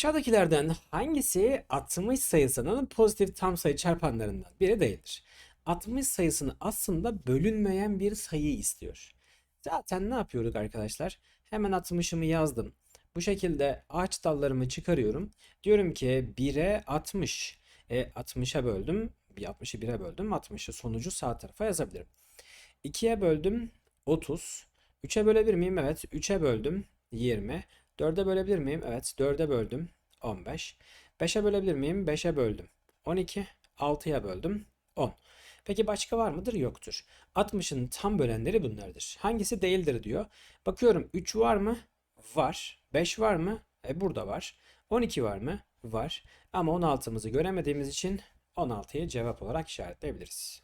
Aşağıdakilerden hangisi 60 sayısının pozitif tam sayı çarpanlarından biri değildir? 60 sayısını aslında bölünmeyen bir sayı istiyor. Zaten ne yapıyorduk arkadaşlar? Hemen 60'ımı yazdım. Bu şekilde ağaç dallarımı çıkarıyorum. Diyorum ki 1'e 60. E 60'a böldüm. Bir 60'ı 1'e böldüm. 60'ı sonucu sağ tarafa yazabilirim. 2'ye böldüm 30. 3'e bölebilir miyim? Evet. 3'e böldüm 20. 4'e bölebilir miyim? Evet. 4'e böldüm 15. 5'e bölebilir miyim? 5'e böldüm 12. 6'ya böldüm 10. Peki başka var mıdır? Yoktur. 60'ın tam bölenleri bunlardır. Hangisi değildir diyor. Bakıyorum 3 var mı? Var. 5 var mı? E burada var. 12 var mı? Var. Ama 16'mızı göremediğimiz için 16'yı cevap olarak işaretleyebiliriz.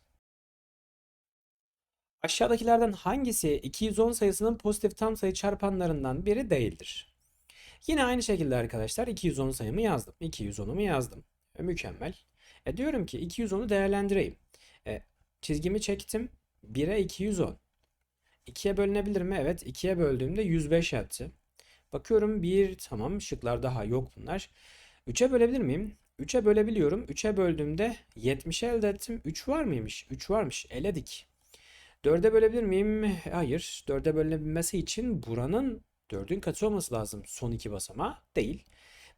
Aşağıdakilerden hangisi 210 sayısının pozitif tam sayı çarpanlarından biri değildir? Yine aynı şekilde arkadaşlar 210 sayımı yazdım. 210'umu yazdım. E, mükemmel. E, diyorum ki 210'u değerlendireyim. E, çizgimi çektim. 1'e 210. 2'ye bölünebilir mi? Evet. 2'ye böldüğümde 105 yaptı. Bakıyorum 1 tamam şıklar daha yok bunlar. 3'e bölebilir miyim? 3'e bölebiliyorum. 3'e böldüğümde 70'e elde ettim. 3 var mıymış? 3 varmış. Eledik. 4'e bölebilir miyim? Hayır. 4'e bölünebilmesi için buranın 4'ün katı olması lazım. Son iki basamağı değil.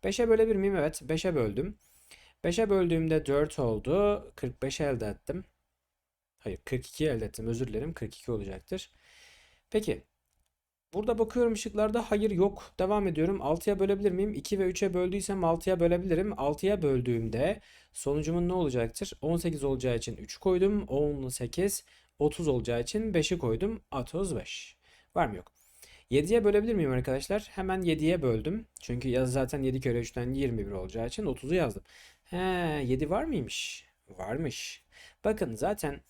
5'e bölebilir miyim? Evet. 5'e böldüm. 5'e böldüğümde 4 oldu. 45 elde ettim. Hayır 42 elde ettim. Özür dilerim. 42 olacaktır. Peki. Burada bakıyorum şıklarda hayır yok. Devam ediyorum. 6'ya bölebilir miyim? 2 ve 3'e böldüysem 6'ya bölebilirim. 6'ya böldüğümde sonucumun ne olacaktır? 18 olacağı için 3 koydum. 18 30 olacağı için 5'i koydum. 35. Var mı yok? 7'ye bölebilir miyim arkadaşlar? Hemen 7'ye böldüm. Çünkü ya zaten 7 kere 3'ten 21 olacağı için 30'u yazdım. He, 7 var mıymış? Varmış. Bakın zaten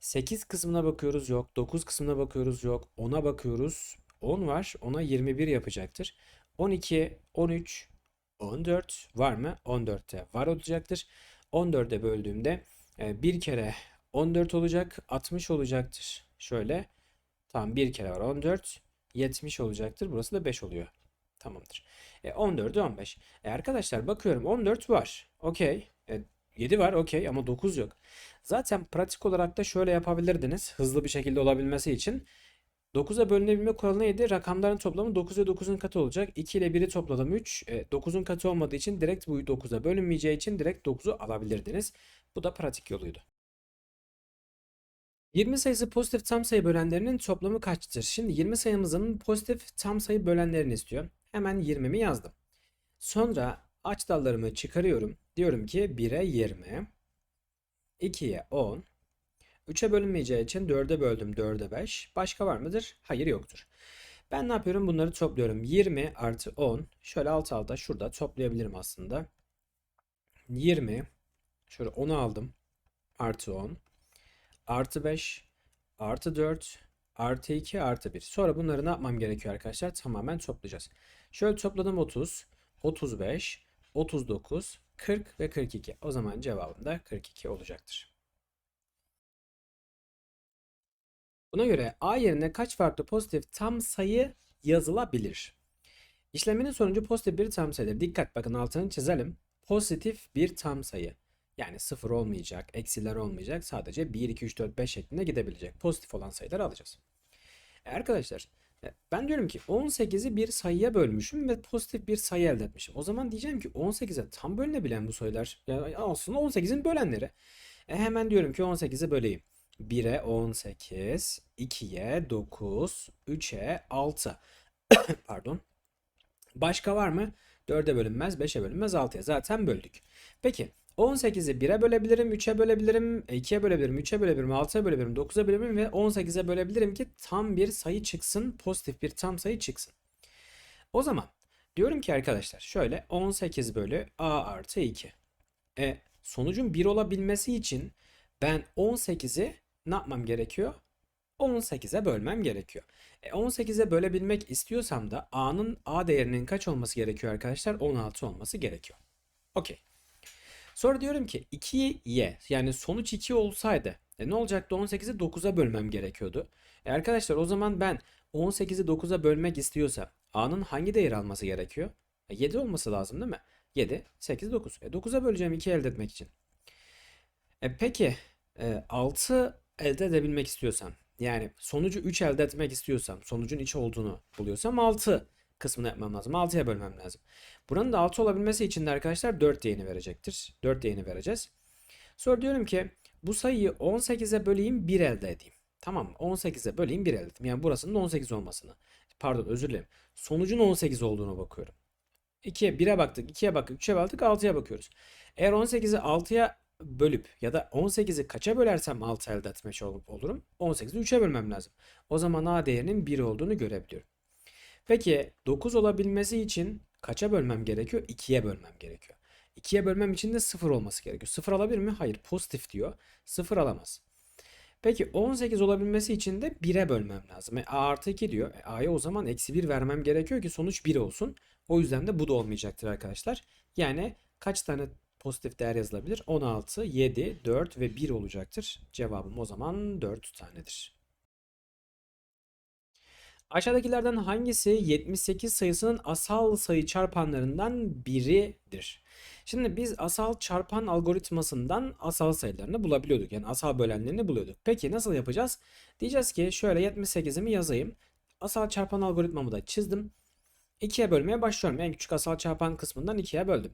8 kısmına bakıyoruz yok. 9 kısmına bakıyoruz yok. 10'a bakıyoruz. 10 var. 10'a 21 yapacaktır. 12, 13, 14 var mı? 14'te var olacaktır. 14'e böldüğümde e, bir kere 14 olacak. 60 olacaktır. Şöyle. Tamam bir kere var 14. 70 olacaktır. Burası da 5 oluyor. Tamamdır. E, 14'ü 15. E, arkadaşlar bakıyorum 14 var. Okey. E, 7 var okey ama 9 yok. Zaten pratik olarak da şöyle yapabilirdiniz. Hızlı bir şekilde olabilmesi için. 9'a bölünebilme kuralı neydi? Rakamların toplamı 9 ve 9'un katı olacak. 2 ile 1'i topladım 3. E, 9'un katı olmadığı için direkt bu 9'a bölünmeyeceği için direkt 9'u alabilirdiniz. Bu da pratik yoluydu. 20 sayısı pozitif tam sayı bölenlerinin toplamı kaçtır? Şimdi 20 sayımızın pozitif tam sayı bölenlerini istiyor. Hemen 20'mi yazdım. Sonra aç dallarımı çıkarıyorum. Diyorum ki 1'e 20, 2'ye 10, 3'e bölünmeyeceği için 4'e böldüm 4'e 5. Başka var mıdır? Hayır yoktur. Ben ne yapıyorum? Bunları topluyorum. 20 artı 10. Şöyle alt alta şurada toplayabilirim aslında. 20. Şöyle 10'u aldım. Artı 10 artı 5, artı 4, artı 2, artı 1. Sonra bunları ne yapmam gerekiyor arkadaşlar? Tamamen toplayacağız. Şöyle topladım 30, 35, 39, 40 ve 42. O zaman cevabım da 42 olacaktır. Buna göre A yerine kaç farklı pozitif tam sayı yazılabilir? İşleminin sonucu pozitif bir tam sayıdır. Dikkat bakın altını çizelim. Pozitif bir tam sayı. Yani sıfır olmayacak, eksiler olmayacak. Sadece 1, 2, 3, 4, 5 şeklinde gidebilecek. Pozitif olan sayıları alacağız. E arkadaşlar e, ben diyorum ki 18'i bir sayıya bölmüşüm ve pozitif bir sayı elde etmişim. O zaman diyeceğim ki 18'e tam bölünebilen bu sayılar yani aslında 18'in bölenleri. E hemen diyorum ki 18'e böleyim. 1'e 18, 2'ye 9, 3'e 6. Pardon. Başka var mı? 4'e bölünmez, 5'e bölünmez, 6'ya. Zaten böldük. Peki 18'i 1'e bölebilirim, 3'e bölebilirim, 2'ye bölebilirim, 3'e bölebilirim, 6'ya bölebilirim, 9'a bölebilirim ve 18'e bölebilirim ki tam bir sayı çıksın, pozitif bir tam sayı çıksın. O zaman diyorum ki arkadaşlar şöyle 18 bölü a artı 2. E, sonucun 1 olabilmesi için ben 18'i ne yapmam gerekiyor? 18'e bölmem gerekiyor. E 18'e bölebilmek istiyorsam da a'nın a değerinin kaç olması gerekiyor arkadaşlar? 16 olması gerekiyor. Okey. Sonra diyorum ki 2y yani sonuç 2 olsaydı e ne olacaktı 18'i 9'a bölmem gerekiyordu. E arkadaşlar o zaman ben 18'i 9'a bölmek istiyorsam a'nın hangi değer alması gerekiyor? E, 7 olması lazım değil mi? 7, 8, 9. E, 9'a böleceğim 2 elde etmek için. E, peki e, 6 elde edebilmek istiyorsam yani sonucu 3 elde etmek istiyorsam sonucun iç olduğunu buluyorsam 6 kısmını yapmam lazım. 6'ya bölmem lazım. Buranın da 6 olabilmesi için de arkadaşlar 4 değerini verecektir. 4 değerini vereceğiz. Sonra diyorum ki bu sayıyı 18'e böleyim 1 elde edeyim. Tamam mı? 18'e böleyim 1 elde edeyim. Yani burasının 18 olmasını. Pardon özür dilerim. Sonucun 18 olduğunu bakıyorum. 2'ye 1'e baktık, 2'ye baktık, 3'e baktık, 6'ya bakıyoruz. Eğer 18'i 6'ya bölüp ya da 18'i kaça bölersem 6 elde etmiş ol- olurum? 18'i 3'e bölmem lazım. O zaman A değerinin 1 olduğunu görebiliyorum. Peki 9 olabilmesi için kaça bölmem gerekiyor? 2'ye bölmem gerekiyor. 2'ye bölmem için de 0 olması gerekiyor. 0 alabilir mi? Hayır, pozitif diyor. 0 alamaz. Peki 18 olabilmesi için de 1'e bölmem lazım. E, A artı 2 diyor. E, A'ya o zaman eksi 1 vermem gerekiyor ki sonuç 1 olsun. O yüzden de bu da olmayacaktır arkadaşlar. Yani kaç tane pozitif değer yazılabilir? 16, 7, 4 ve 1 olacaktır. Cevabım o zaman 4 tanedir. Aşağıdakilerden hangisi 78 sayısının asal sayı çarpanlarından biridir? Şimdi biz asal çarpan algoritmasından asal sayılarını bulabiliyorduk. Yani asal bölenlerini buluyorduk. Peki nasıl yapacağız? Diyeceğiz ki şöyle 78'imi yazayım. Asal çarpan algoritmamı da çizdim. 2'ye bölmeye başlıyorum. En küçük asal çarpan kısmından 2'ye böldüm.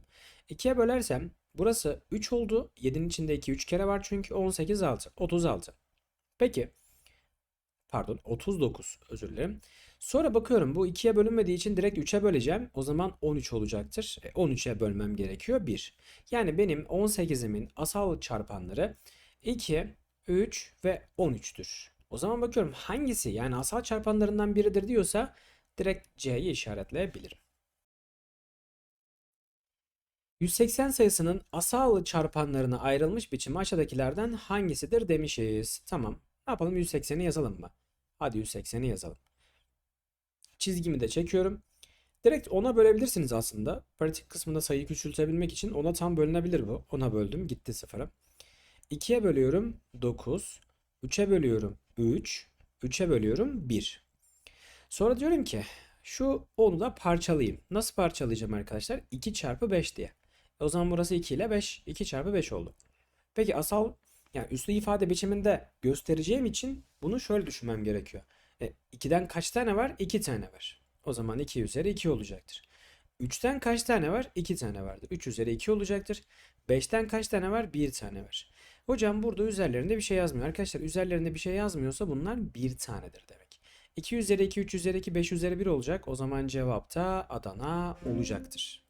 2'ye bölersem burası 3 oldu. 7'nin içinde 2 3 kere var çünkü 18 6 36. Peki pardon 39 özür dilerim. Sonra bakıyorum bu 2'ye bölünmediği için direkt 3'e böleceğim. O zaman 13 olacaktır. E, 13'e bölmem gerekiyor 1. Yani benim 18'imin asal çarpanları 2, 3 ve 13'tür. O zaman bakıyorum hangisi yani asal çarpanlarından biridir diyorsa direkt C'yi işaretleyebilirim. 180 sayısının asal çarpanlarına ayrılmış biçimi aşağıdakilerden hangisidir demişiz. Tamam. Ne yapalım 180'i yazalım mı? Hadi 180'i yazalım. Çizgimi de çekiyorum. Direkt 10'a bölebilirsiniz aslında. Pratik kısmında sayıyı küçültebilmek için 10'a tam bölünebilir bu. 10'a böldüm gitti 0'a. 2'ye bölüyorum 9. 3'e bölüyorum 3. 3'e bölüyorum 1. Sonra diyorum ki şu 10'u da parçalayayım. Nasıl parçalayacağım arkadaşlar? 2 çarpı 5 diye. O zaman burası 2 ile 5. 2 çarpı 5 oldu. Peki asal yani üslü ifade biçiminde göstereceğim için bunu şöyle düşünmem gerekiyor. E, 2'den kaç tane var? 2 tane var. O zaman 2 üzeri 2 olacaktır. 3'ten kaç tane var? 2 tane vardır. 3 üzeri 2 olacaktır. 5'ten kaç tane var? 1 tane var. Hocam burada üzerlerinde bir şey yazmıyor. Arkadaşlar üzerlerinde bir şey yazmıyorsa bunlar 1 tanedir demek. 2 üzeri 2, 3 üzeri 2, 5 üzeri 1 olacak. O zaman cevap da Adana olacaktır.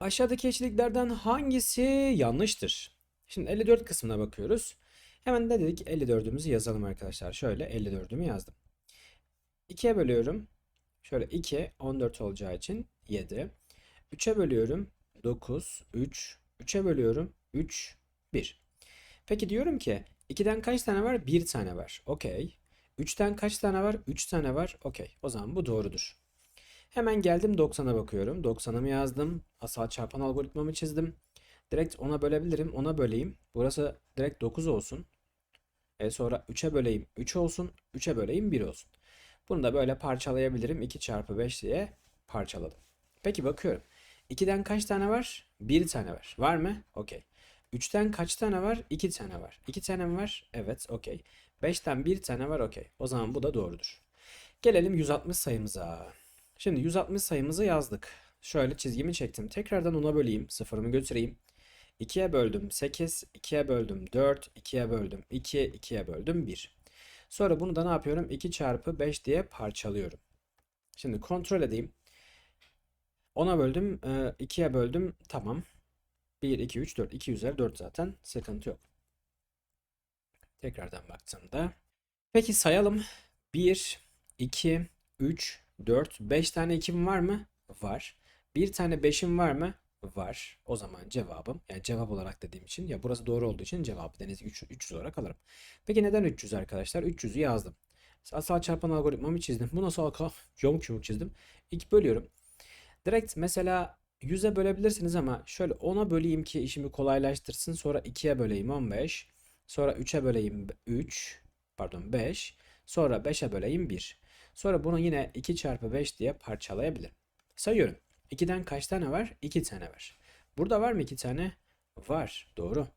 Aşağıdaki eşliklerden hangisi yanlıştır? Şimdi 54 kısmına bakıyoruz. Hemen de dedik 54'ümüzü yazalım arkadaşlar. Şöyle 54'ümü yazdım. 2'ye bölüyorum. Şöyle 2, 14 olacağı için 7. 3'e bölüyorum. 9, 3. 3'e bölüyorum. 3, 1. Peki diyorum ki 2'den kaç tane var? 1 tane var. Okey. 3'ten kaç tane var? 3 tane var. Okey. O zaman bu doğrudur. Hemen geldim 90'a bakıyorum. 90'ımı yazdım. Asal çarpan algoritmamı çizdim. Direkt 10'a bölebilirim. 10'a böleyim. Burası direkt 9 olsun. E sonra 3'e böleyim 3 olsun. 3'e böleyim 1 olsun. Bunu da böyle parçalayabilirim. 2 çarpı 5 diye parçaladım. Peki bakıyorum. 2'den kaç tane var? 1 tane var. Var mı? Okey. 3'ten kaç tane var? 2 tane var. 2 tane mi var? Evet, okey. 5'ten 1 tane var, okey. O zaman bu da doğrudur. Gelelim 160 sayımıza. Şimdi 160 sayımızı yazdık. Şöyle çizgimi çektim. Tekrardan ona böleyim. Sıfırımı götüreyim. 2'ye böldüm 8, 2'ye böldüm 4, 2'ye böldüm 2, 2'ye böldüm 1. Sonra bunu da ne yapıyorum? 2 çarpı 5 diye parçalıyorum. Şimdi kontrol edeyim. 10'a böldüm, 2'ye böldüm. Tamam. 1, 2, 3, 4. 2 üzeri 4 zaten. Sıkıntı yok. Tekrardan baktığımda. Peki sayalım. 1, 2, 3, 4. 5 tane 2'm var mı? Var. Bir tane 5'im var mı? Var. O zaman cevabım yani cevap olarak dediğim için ya burası doğru olduğu için cevabı deniz 3, 300 olarak alırım. Peki neden 300 arkadaşlar? 300'ü yazdım. Asal çarpan algoritmamı çizdim. Bu nasıl alka? Yamuk yumuk çizdim. İlk bölüyorum. Direkt mesela 100'e bölebilirsiniz ama şöyle 10'a böleyim ki işimi kolaylaştırsın. Sonra 2'ye böleyim 15. Sonra 3'e böleyim 3. Pardon 5. Sonra 5'e böleyim 1. Sonra bunu yine 2 çarpı 5 diye parçalayabilirim. Sayıyorum. 2'den kaç tane var? 2 tane var. Burada var mı 2 tane? Var. Doğru.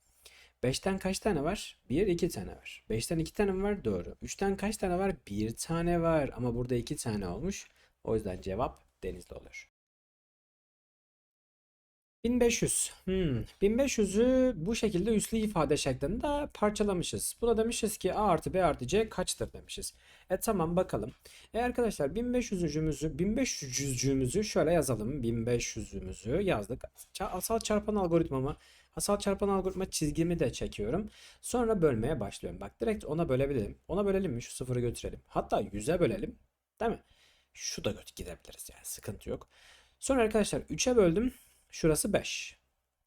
5'ten kaç tane var? 1, 2 tane var. 5'ten 2 tane mi var? Doğru. 3'ten kaç tane var? 1 tane var. Ama burada 2 tane olmuş. O yüzden cevap denizli olur. 1500. Hmm. 1500'ü bu şekilde üslü ifade şeklinde parçalamışız. Buna demişiz ki A artı B artı C kaçtır demişiz. E tamam bakalım. E arkadaşlar 1500'cümüzü 1500'cümüzü şöyle yazalım. 1500'ümüzü yazdık. Asal çarpan algoritmamı asal çarpan algoritma çizgimi de çekiyorum. Sonra bölmeye başlıyorum. Bak direkt ona bölebilirim. Ona bölelim mi? Şu sıfırı götürelim. Hatta 100'e bölelim. Değil mi? Şu da gidebiliriz yani sıkıntı yok. Sonra arkadaşlar 3'e böldüm. Şurası 5.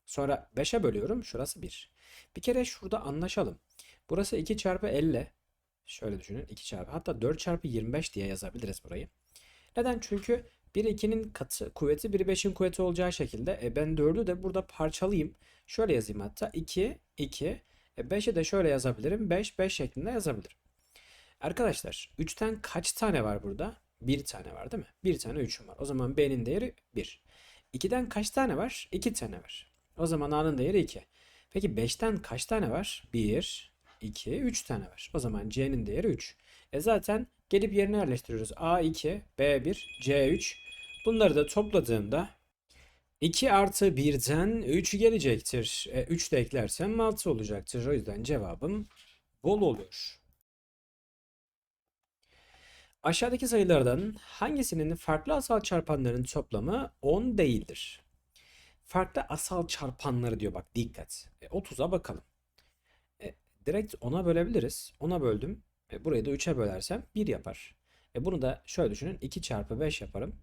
Sonra 5'e bölüyorum. Şurası 1. Bir kere şurada anlaşalım. Burası 2 çarpı 50. Şöyle düşünün. 2 çarpı hatta 4 çarpı 25 diye yazabiliriz burayı. Neden? Çünkü 1 2'nin katı kuvveti 1 5'in kuvveti olacağı şekilde e, ben 4'ü de burada parçalayayım. Şöyle yazayım hatta 2 2 e, 5'i de şöyle yazabilirim. 5 5 şeklinde yazabilirim. Arkadaşlar 3'ten kaç tane var burada? 1 tane var değil mi? 1 tane 3'üm var. O zaman B'nin değeri 1. 2'den kaç tane var? 2 tane var. O zaman A'nın değeri 2. Peki 5'ten kaç tane var? 1, 2, 3 tane var. O zaman C'nin değeri 3. E zaten gelip yerine yerleştiriyoruz. A2, B1, C3. Bunları da topladığımda 2 artı 1'den 3 gelecektir. E, 3 de eklersem 6 olacaktır. O yüzden cevabım bol oluyor. Aşağıdaki sayılardan hangisinin farklı asal çarpanların toplamı 10 değildir? Farklı asal çarpanları diyor bak dikkat. E, 30'a bakalım. E, direkt 10'a bölebiliriz. 10'a böldüm. E, burayı da 3'e bölersem 1 yapar. E, bunu da şöyle düşünün. 2 çarpı 5 yaparım.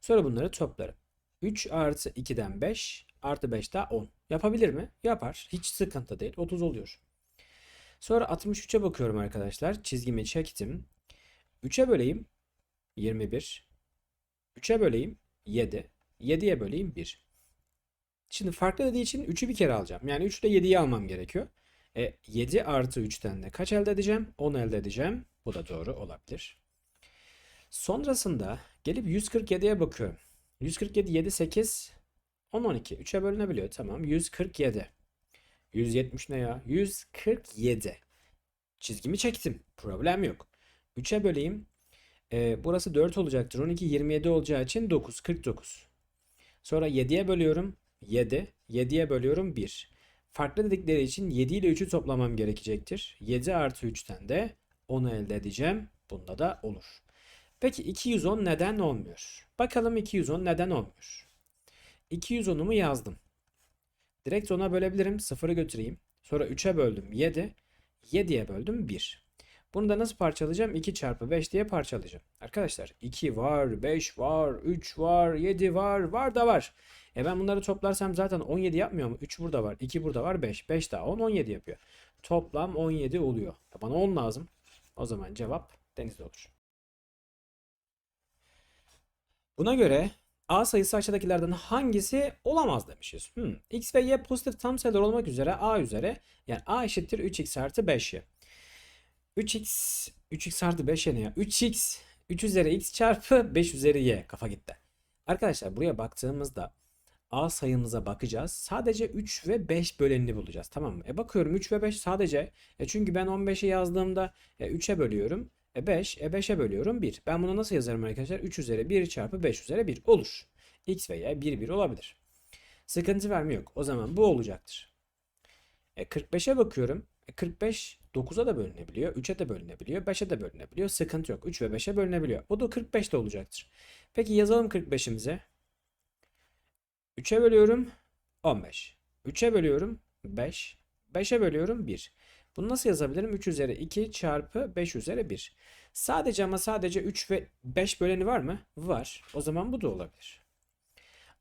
Sonra bunları toplarım. 3 artı 2'den 5 artı 5 daha 10. Yapabilir mi? Yapar. Hiç sıkıntı değil. 30 oluyor. Sonra 63'e bakıyorum arkadaşlar. Çizgimi çektim. 3'e böleyim 21. 3'e böleyim 7. 7'ye böleyim 1. Şimdi farklı dediği için 3'ü bir kere alacağım. Yani 3 ile 7'yi almam gerekiyor. E, 7 artı 3'ten de kaç elde edeceğim? 10 elde edeceğim. Bu da doğru olabilir. Sonrasında gelip 147'ye bakıyorum. 147, 7, 8, 10, 12. 3'e bölünebiliyor. Tamam. 147. 170 ne ya? 147. Çizgimi çektim. Problem yok. 3'e böleyim. Ee, burası 4 olacaktır. 12 27 olacağı için 9 49. Sonra 7'ye bölüyorum. 7. 7'ye bölüyorum 1. Farklı dedikleri için 7 ile 3'ü toplamam gerekecektir. 7 artı 3'ten de 10'u elde edeceğim. Bunda da olur. Peki 210 neden olmuyor? Bakalım 210 neden olmuyor? 210'umu yazdım. Direkt 10'a bölebilirim. 0'ı götüreyim. Sonra 3'e böldüm 7. 7'ye böldüm 1. Bunu da nasıl parçalayacağım? 2 çarpı 5 diye parçalayacağım. Arkadaşlar 2 var, 5 var, 3 var, 7 var, var da var. E ben bunları toplarsam zaten 17 yapmıyor mu? 3 burada var, 2 burada var, 5. 5 daha 10, 17 yapıyor. Toplam 17 oluyor. Ya Bana 10 lazım. O zaman cevap denizde olur. Buna göre A sayısı aşağıdakilerden hangisi olamaz demişiz. Hmm. X ve Y pozitif tam sayılar olmak üzere A üzere yani A eşittir 3x artı 5y. 3x 3x artı 5y ne ya? 3x 3 üzeri x çarpı 5 üzeri y. Kafa gitti. Arkadaşlar buraya baktığımızda A sayımıza bakacağız. Sadece 3 ve 5 bölenini bulacağız. Tamam mı? E bakıyorum 3 ve 5 sadece. E çünkü ben 15'i yazdığımda e 3'e bölüyorum. E 5, e 5'e bölüyorum 1. Ben bunu nasıl yazarım arkadaşlar? 3 üzeri 1 çarpı 5 üzeri 1 olur. X ve Y 1 1 olabilir. Sıkıntı verme yok. O zaman bu olacaktır. E 45'e bakıyorum. E 45 9'a da bölünebiliyor. 3'e de bölünebiliyor. 5'e de bölünebiliyor. Sıkıntı yok. 3 ve 5'e bölünebiliyor. Bu da 45 de olacaktır. Peki yazalım 45'imize. 3'e bölüyorum 15. 3'e bölüyorum 5. 5'e bölüyorum 1. Bunu nasıl yazabilirim? 3 üzeri 2 çarpı 5 üzeri 1. Sadece ama sadece 3 ve 5 böleni var mı? Var. O zaman bu da olabilir.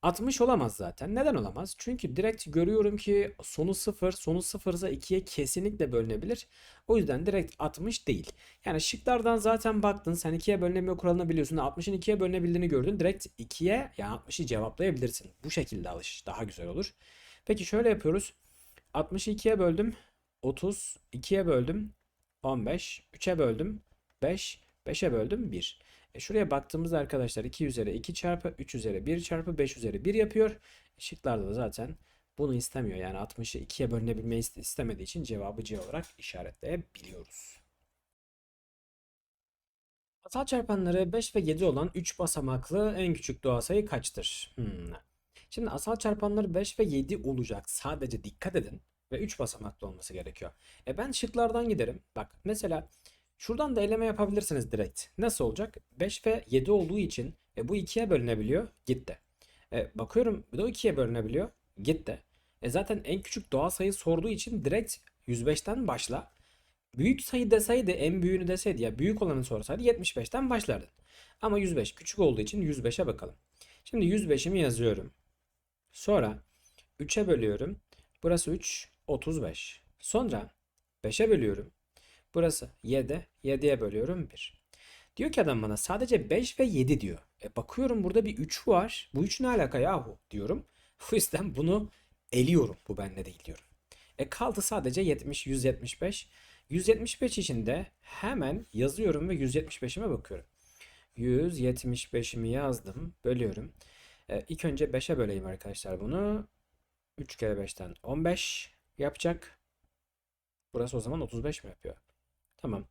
60 olamaz zaten. Neden olamaz? Çünkü direkt görüyorum ki sonu 0, sonu 0 ise 2'ye kesinlikle bölünebilir. O yüzden direkt 60 değil. Yani şıklardan zaten baktın sen 2'ye bölünemiyor kuralını biliyorsun. 60'ın 2'ye bölünebildiğini gördün. Direkt 2'ye yani 60'ı cevaplayabilirsin. Bu şekilde alış daha güzel olur. Peki şöyle yapıyoruz. 60'ı 2'ye böldüm. 30, 2'ye böldüm. 15, 3'e böldüm. 5, 5'e böldüm 1. E şuraya baktığımızda arkadaşlar 2 üzeri 2 çarpı 3 üzeri 1 çarpı 5 üzeri 1 yapıyor. Şıklarda da zaten bunu istemiyor. Yani 60'ı 2'ye bölünebilmeyi iste- istemediği için cevabı C olarak işaretleyebiliyoruz. Asal çarpanları 5 ve 7 olan 3 basamaklı en küçük doğal sayı kaçtır? Hmm. Şimdi asal çarpanları 5 ve 7 olacak. Sadece dikkat edin. Ve 3 basamaklı olması gerekiyor. E ben şıklardan giderim. Bak mesela şuradan da eleme yapabilirsiniz direkt. Nasıl olacak? 5 ve 7 olduğu için e, bu 2'ye bölünebiliyor. Gitti. E, bakıyorum bu da 2'ye bölünebiliyor. Gitti. E zaten en küçük doğal sayı sorduğu için direkt 105'ten başla. Büyük sayı deseydi en büyüğünü deseydi ya büyük olanı sorsaydı 75'ten başlardın. Ama 105 küçük olduğu için 105'e bakalım. Şimdi 105'imi yazıyorum. Sonra 3'e bölüyorum. Burası 3, 35. Sonra 5'e bölüyorum. Burası 7, 7'ye bölüyorum 1. Diyor ki adam bana sadece 5 ve 7 diyor. E bakıyorum burada bir 3 var. Bu 3 ne alaka yahu diyorum. Bu yüzden bunu eliyorum. Bu bende değil diyorum. E kaldı sadece 70, 175. 175 için de hemen yazıyorum ve 175'ime bakıyorum. 175'imi yazdım. Bölüyorum. E, ilk önce 5'e böleyim arkadaşlar bunu. 3 kere 5'ten 15 yapacak. Burası o zaman 35 mi yapıyor? Tamam.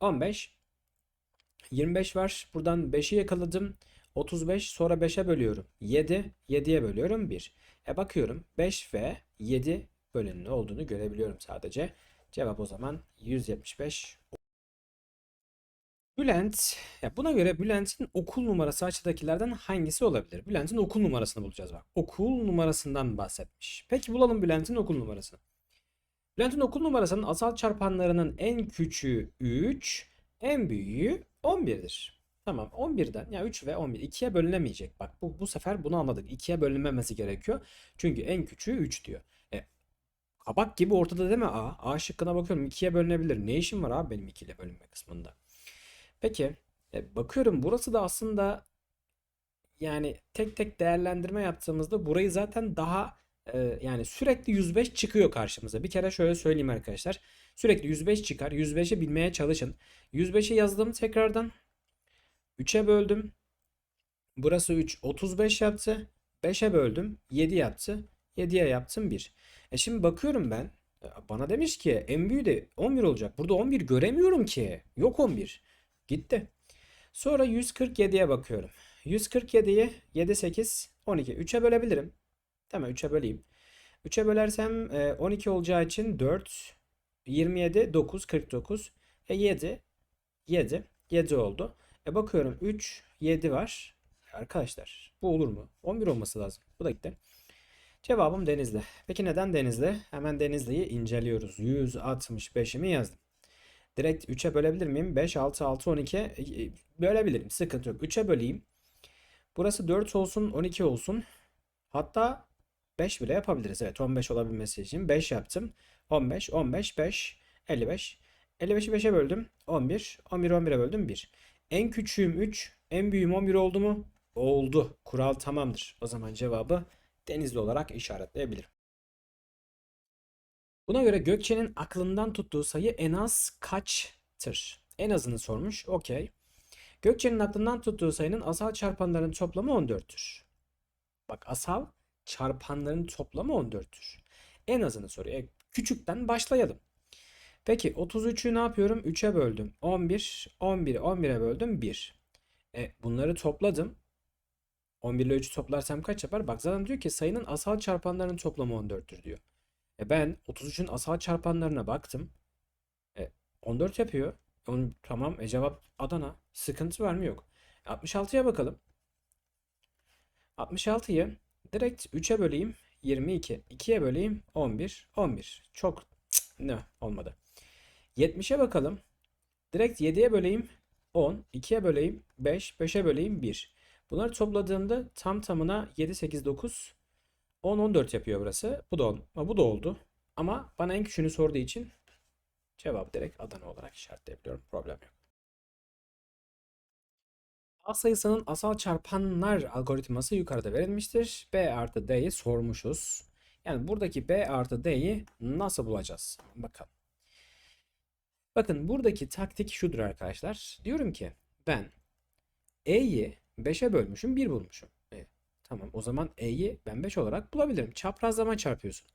15. 25 var. Buradan 5'i yakaladım. 35 sonra 5'e bölüyorum. 7. 7'ye bölüyorum 1. E bakıyorum 5 ve 7 bölünün olduğunu görebiliyorum sadece. Cevap o zaman 175. Bülent, ya buna göre Bülent'in okul numarası aşağıdakilerden hangisi olabilir? Bülent'in okul numarasını bulacağız bak. Okul numarasından bahsetmiş. Peki bulalım Bülent'in okul numarasını. Bülent'in okul numarasının asal çarpanlarının en küçüğü 3, en büyüğü 11'dir. Tamam 11'den ya 3 ve 11 2'ye bölünemeyecek. Bak bu, bu sefer bunu anladık. 2'ye bölünmemesi gerekiyor. Çünkü en küçüğü 3 diyor. E, kabak gibi ortada değil mi A? A şıkkına bakıyorum 2'ye bölünebilir. Ne işim var abi benim 2 ile bölünme kısmında? Peki e, bakıyorum burası da aslında yani tek tek değerlendirme yaptığımızda burayı zaten daha yani sürekli 105 çıkıyor karşımıza. Bir kere şöyle söyleyeyim arkadaşlar. Sürekli 105 çıkar. 105'i bilmeye çalışın. 105'i yazdım tekrardan. 3'e böldüm. Burası 3 35 yaptı. 5'e böldüm. 7 yaptı. 7'ye yaptım 1. E şimdi bakıyorum ben. e, Bana demiş ki en büyüğü de 11 olacak. Burada 11 göremiyorum ki. Yok 11. Gitti. Sonra 147'ye bakıyorum. 147'yi 7, 8, 12. 3'e bölebilirim. Tamam 3'e böleyim. 3'e bölersem e, 12 olacağı için 4, 27, 9, 49. E 7, 7, 7 oldu. E bakıyorum 3, 7 var. Arkadaşlar bu olur mu? 11 olması lazım. Bu da gitti. Cevabım Denizli. Peki neden Denizli? Hemen Denizli'yi inceliyoruz. 165'imi yazdım. Direkt 3'e bölebilir miyim? 5, 6, 6, 12 e, e, bölebilirim. Sıkıntı yok. 3'e böleyim. Burası 4 olsun, 12 olsun. Hatta 5 bile yapabiliriz. Evet 15 olabilmesi için 5 yaptım. 15, 15, 5, 55. 55'i 5'e böldüm. 11, 11, 11'e böldüm 1. En küçüğüm 3, en büyüğüm 11 oldu mu? Oldu. Kural tamamdır. O zaman cevabı Denizli olarak işaretleyebilirim. Buna göre Gökçe'nin aklından tuttuğu sayı en az kaçtır? En azını sormuş. Okey. Gökçe'nin aklından tuttuğu sayının asal çarpanların toplamı 14'tür. Bak asal çarpanların toplamı 14'tür. En azını soruyor. E, küçükten başlayalım. Peki 33'ü ne yapıyorum? 3'e böldüm. 11, 11'i 11'e böldüm 1. E, bunları topladım. 11 ile 3'ü toplarsam kaç yapar? Bak zaten diyor ki sayının asal çarpanlarının toplamı 14'tür diyor. E ben 33'ün asal çarpanlarına baktım. E 14 yapıyor. Onun, tamam e cevap Adana. Sıkıntı var mı? Yok. 66'ya bakalım. 66'yı direkt 3'e böleyim 22. 2'ye böleyim 11. 11. Çok ne olmadı. 70'e bakalım. Direkt 7'ye böleyim 10. 2'ye böleyim 5. 5'e böleyim 1. Bunları topladığımda tam tamına 7, 8, 9, 10, 14 yapıyor burası. Bu da, ol- bu da oldu. Ama bana en küçüğünü sorduğu için cevabı direkt Adana olarak işaretleyebiliyorum. Problem yok. A sayısının asal çarpanlar algoritması yukarıda verilmiştir. B artı D'yi sormuşuz. Yani buradaki B artı D'yi nasıl bulacağız? Bakalım. Bakın buradaki taktik şudur arkadaşlar. Diyorum ki ben E'yi 5'e bölmüşüm 1 bulmuşum. E, tamam o zaman E'yi ben 5 olarak bulabilirim. Çaprazlama çarpıyorsun.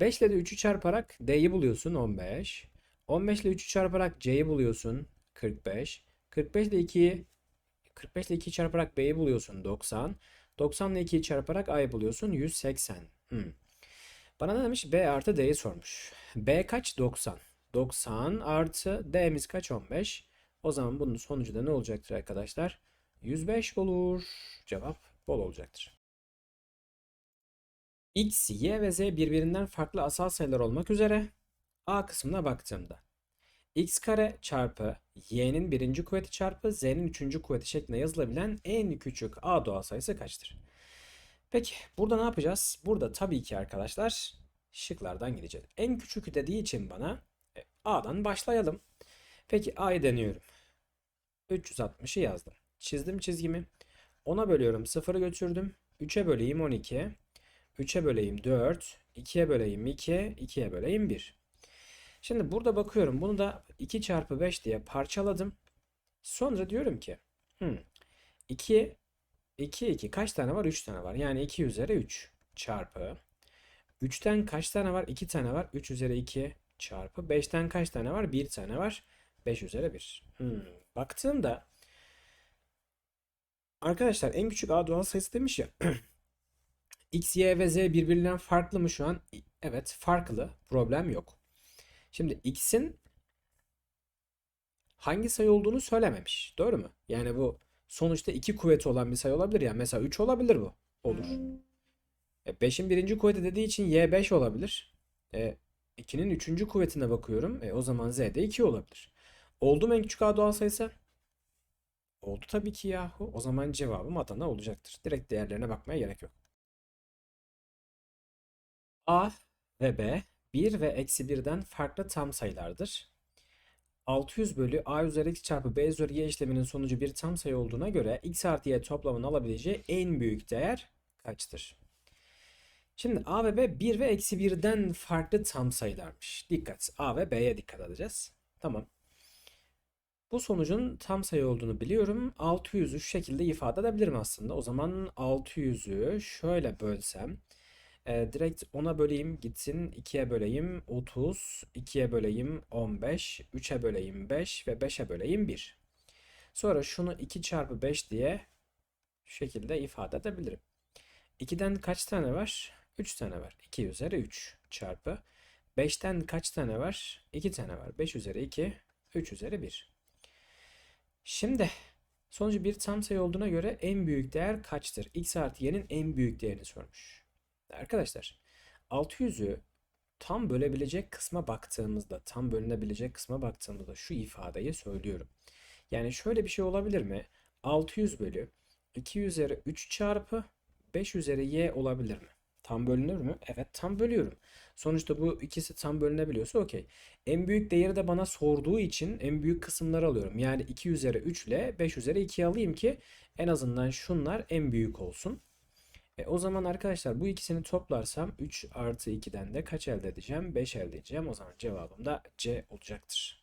5 ile de 3'ü çarparak D'yi buluyorsun 15. 15 ile 3'ü çarparak C'yi buluyorsun 45. 45 ile 2'yi 45 ile 2'yi çarparak B'yi buluyorsun 90. 90 ile 2'yi çarparak A'yı buluyorsun 180. Hmm. Bana ne demiş? B artı D'yi sormuş. B kaç? 90. 90 artı D'miz kaç? 15. O zaman bunun sonucu da ne olacaktır arkadaşlar? 105 olur. Cevap bol olacaktır. X, Y ve Z birbirinden farklı asal sayılar olmak üzere A kısmına baktığımda x kare çarpı y'nin birinci kuvveti çarpı z'nin üçüncü kuvveti şeklinde yazılabilen en küçük a doğal sayısı kaçtır? Peki burada ne yapacağız? Burada tabii ki arkadaşlar şıklardan gideceğiz. En küçük dediği için bana e, a'dan başlayalım. Peki a'yı deniyorum. 360'ı yazdım. Çizdim çizgimi. 10'a bölüyorum 0'ı götürdüm. 3'e böleyim 12. 3'e böleyim 4. 2'ye böleyim 2. 2'ye böleyim 1. Şimdi burada bakıyorum. Bunu da 2 çarpı 5 diye parçaladım. Sonra diyorum ki hmm, 2 2 2 kaç tane var? 3 tane var. Yani 2 üzeri 3 çarpı 3'ten kaç tane var? 2 tane var. 3 üzeri 2 çarpı 5'ten kaç tane var? 1 tane var. 5 üzeri 1. Hmm. Baktığımda arkadaşlar en küçük A doğal sayısı demiş ya. X, Y ve Z birbirinden farklı mı şu an? Evet farklı. Problem yok. Şimdi x'in hangi sayı olduğunu söylememiş. Doğru mu? Yani bu sonuçta iki kuvveti olan bir sayı olabilir ya. Mesela 3 olabilir bu. Olur. E 5'in birinci kuvveti dediği için y 5 olabilir. E 2'nin üçüncü kuvvetine bakıyorum. E o zaman z de 2 olabilir. Oldu mu en küçük a doğal sayısı? Oldu tabii ki yahu. O zaman cevabım Adana olacaktır. Direkt değerlerine bakmaya gerek yok. A ve B 1 ve eksi 1'den farklı tam sayılardır. 600 bölü a üzeri x çarpı b üzeri y işleminin sonucu bir tam sayı olduğuna göre x artı y toplamının alabileceği en büyük değer kaçtır? Şimdi a ve b 1 ve eksi 1'den farklı tam sayılarmış. Dikkat. a ve b'ye dikkat edeceğiz. Tamam. Bu sonucun tam sayı olduğunu biliyorum. 600'ü şu şekilde ifade edebilirim aslında. O zaman 600'ü şöyle bölsem e, direkt 10'a böleyim gitsin. 2'ye böleyim 30. 2'ye böleyim 15. 3'e böleyim 5 ve 5'e böleyim 1. Sonra şunu 2 çarpı 5 diye şu şekilde ifade edebilirim. 2'den kaç tane var? 3 tane var. 2 üzeri 3 çarpı. 5'ten kaç tane var? 2 tane var. 5 üzeri 2, 3 üzeri 1. Şimdi sonucu bir tam sayı olduğuna göre en büyük değer kaçtır? X artı y'nin en büyük değerini sormuş. Arkadaşlar 600'ü tam bölebilecek kısma baktığımızda, tam bölünebilecek kısma baktığımızda şu ifadeyi söylüyorum. Yani şöyle bir şey olabilir mi? 600 bölü 2 üzeri 3 çarpı 5 üzeri y olabilir mi? Tam bölünür mü? Evet tam bölüyorum. Sonuçta bu ikisi tam bölünebiliyorsa okey. En büyük değeri de bana sorduğu için en büyük kısımları alıyorum. Yani 2 üzeri 3 ile 5 üzeri 2 alayım ki en azından şunlar en büyük olsun. E, o zaman arkadaşlar bu ikisini toplarsam 3 artı 2'den de kaç elde edeceğim? 5 elde edeceğim. O zaman cevabım da C olacaktır.